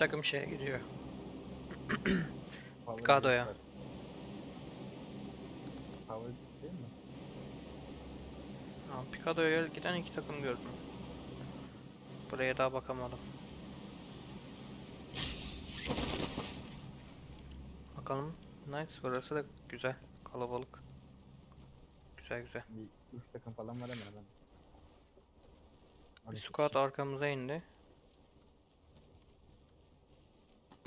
takım şeye gidiyor. Kado'ya. Power değil mi? Ha, Picado'ya giden iki takım gördüm. Buraya daha bakamadım. Bakalım. Nice. Burası da güzel. Kalabalık. Güzel güzel. Bir üç takım falan var hemen hemen. Bir 12 squad arkamıza indi.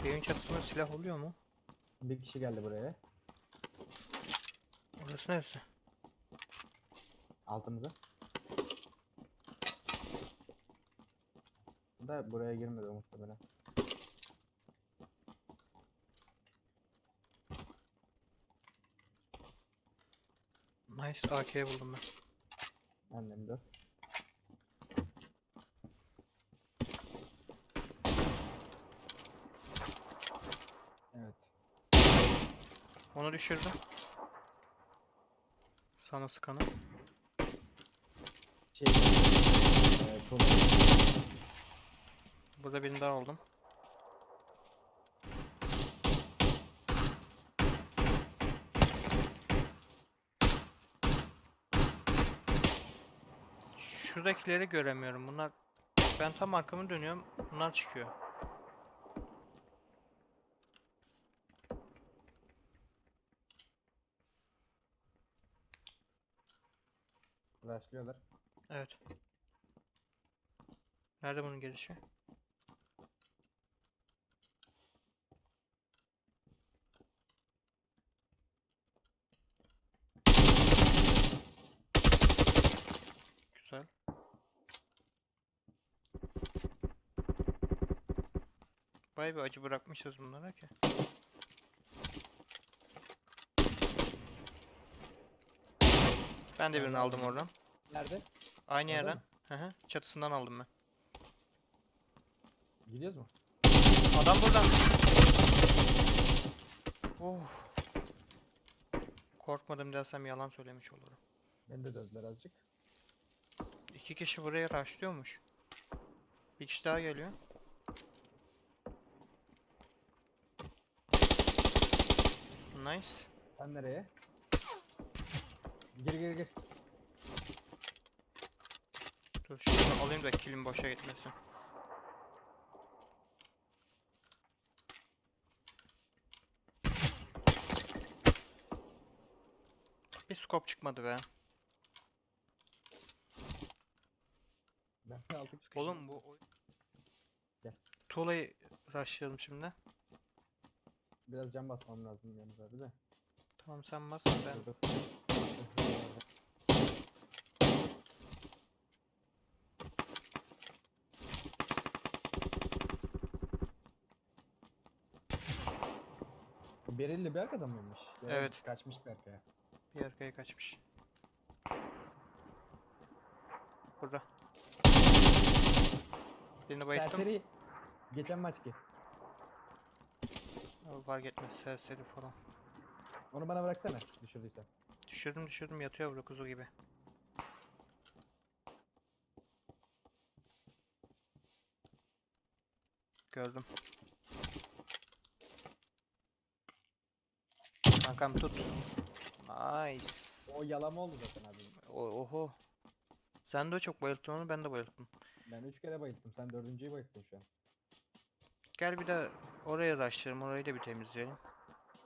Evin çatısında silah oluyor mu? Bir kişi geldi buraya. Orası neresi? Altımıza. Da buraya girmedi muhtemelen. Nice AK buldum ben. Annem de. Evet. Onu düşürdüm. Sana sıkanı. Şey, Tuğla. Burada birini daha aldım. Şuradakileri göremiyorum. Bunlar ben tam arkamı dönüyorum. Bunlar çıkıyor. Rushlıyorlar. Evet. Nerede bunun gelişi? Güzel. Vay be acı bırakmışız bunlara ki. Ben de birini aldım oradan. Nerede? Aynı Orada yerden. Hı hı. Çatısından aldım ben. Gidiyoruz mu? Adam burada. Oh. Korkmadım desem yalan söylemiş olurum. Beni de dövdüler azıcık. İki kişi buraya rushlıyormuş. Bir kişi daha geliyor. Nice. Sen nereye? Gir gir gir. Dur şunu alayım da kilim boşa gitmesin. Bir scope çıkmadı be. Ben altı. Oğlum bu Gel. Tuğla'yı rushlayalım şimdi. Biraz cam basmam lazım yalnız abi de. Tamam sen bas ben Burada Berilli bir arkadan mıymış? Da Evet. Kaçmış arkaya. bir arkaya kaçmış. Burada. Birini bayıttım. Serseri. Geçen maç ki. Fark etmez serseri falan. Onu bana bıraksana düşürdüysen. Düşürdüm düşürdüm yatıyor burada kuzu gibi. Gördüm. Kankam tut. Nice. O yalama oldu zaten abi. O- Oho. Sen de çok bayılttın onu ben de bayılttım. Ben 3 kere bayılttım. Sen dördüncüyü bayılttın şu an. Gel bir de oraya raşlayalım orayı da bir temizleyelim.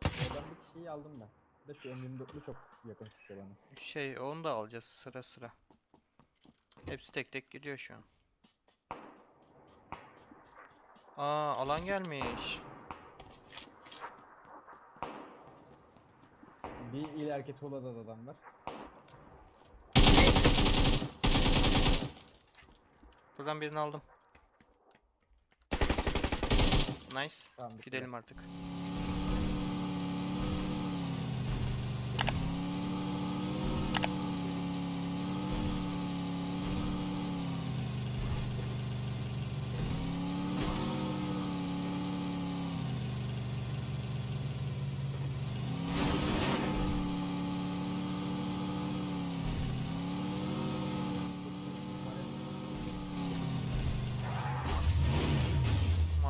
Oradan bir kişiyi aldım ben. De şu M24'lü çok yakın sıkıyor bana. Şey onu da alacağız sıra sıra. Hepsi tek tek gidiyor şu an. Aa alan gelmiş. Bir ileriki tuğlada da adam var. Buradan birini aldım. Nice. Tamam. Gidelim artık.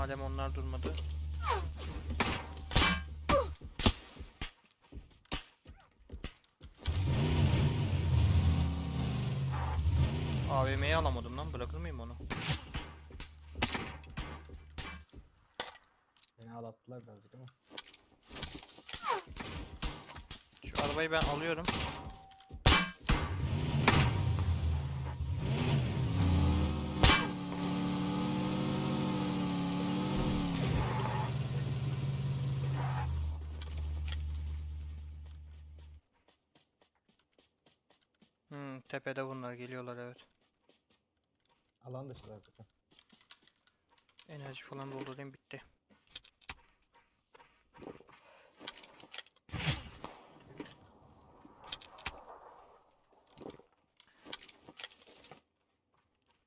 Madem onlar durmadı. AVM'yi alamadım lan bırakır mıyım onu? Beni ağlattılar birazcık ama. Şu arabayı ben alıyorum. Hmm, tepede bunlar geliyorlar evet. Alan dışılar zaten. Enerji falan doldurayım bitti.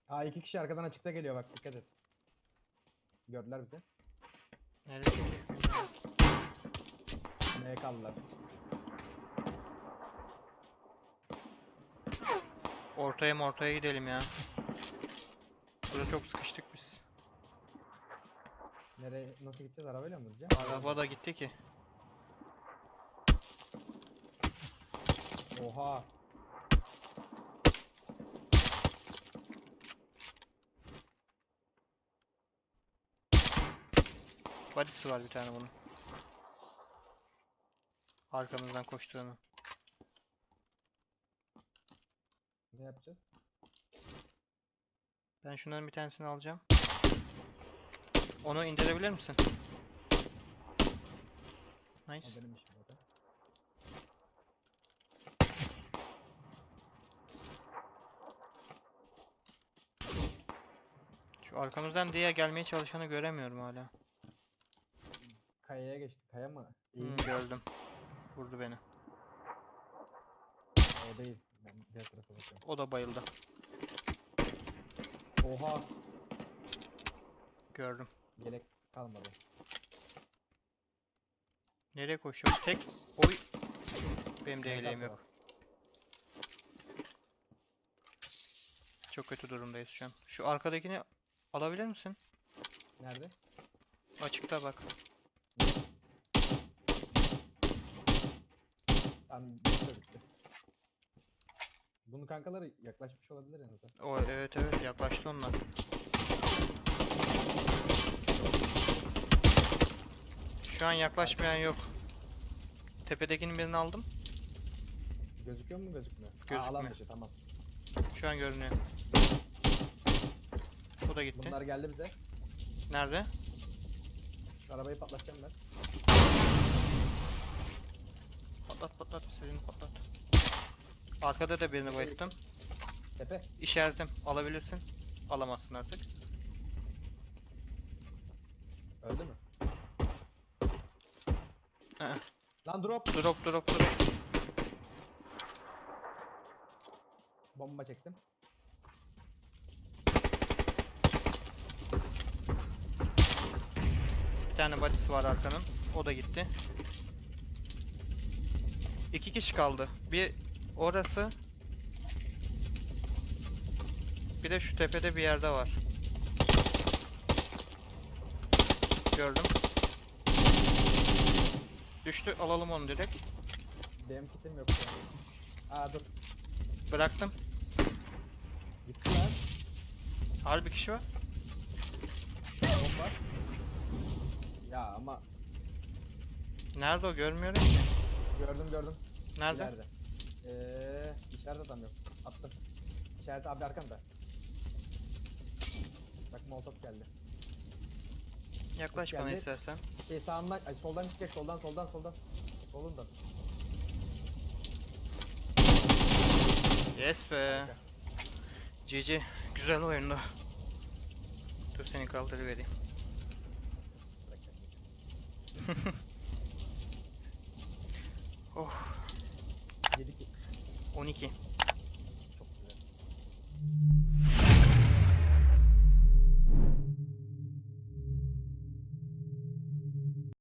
Aa iki kişi arkadan açıkta geliyor bak dikkat et. Gördüler bizi. Nerede? Neye kaldılar? Ortaya ortaya gidelim ya. Burada çok sıkıştık biz. Nereye nasıl gideceğiz arabayla mı gideceğiz? Araba da gitti ki. Oha. Body'si var bir tane bunun. Arkamızdan koştuğunu. Ne yapacağız? Ben şunların bir tanesini alacağım. Onu indirebilir misin? O Nice. benim işim zaten. Şu arkamızdan diye gelmeye çalışanı göremiyorum hala. Kayaya geçti. Kaya mı? İyi. Hmm, gördüm. Vurdu beni. O değil. Ben diğer tarafa bakıyorum. O da bayıldı. Oha. Gördüm. Yelek kalmadı. Nereye koşuyor? Tek oy. Benim de yeleğim yok. Çok kötü durumdayız şu an. Şu arkadakini alabilir misin? Nerede? Açıkta bak. Tamam bitti. Bunun kankaları yaklaşmış olabilir en azından. O evet evet yaklaştı onlar. Şu an yaklaşmayan yok. Tepedekinin birini aldım. Gözüküyor mu gözükmüyor? Gözükmüyor. Aa, alan dışı tamam. Şu an görünüyor. O da gitti. Bunlar geldi bize. Nerede? Şu arabayı patlatacağım ben. Patlat patlat istediğini patlat. Arkada da birini bayılttım. Tepe. İşaretim alabilirsin. Alamazsın artık. Öldü mü? Ee, Lan drop. drop drop drop. Bomba çektim. Bir tane body'si var arkanın. O da gitti. İki kişi kaldı. Bir orası. Bir de şu tepede bir yerde var. Gördüm. Düştü. Alalım onu direkt. Benim kitim yok an. Aa dur. Bıraktım. Gitti lan. Harbi kişi var. Bomba. Ya ama Nerede o? Görmüyorum ki. gördüm gördüm. Nerede? İleride. Eee içeride adam yok. Attım. İçeride abi arkanda. Bak molotof geldi. Yaklaş bana istersen. Şey sağından, ay soldan çıkacak soldan soldan soldan. Solundan. Yes be. Harika. GG. Güzel oyundu. Dur seni kaldırıvereyim. Bırak. Oh. Yedik. 12.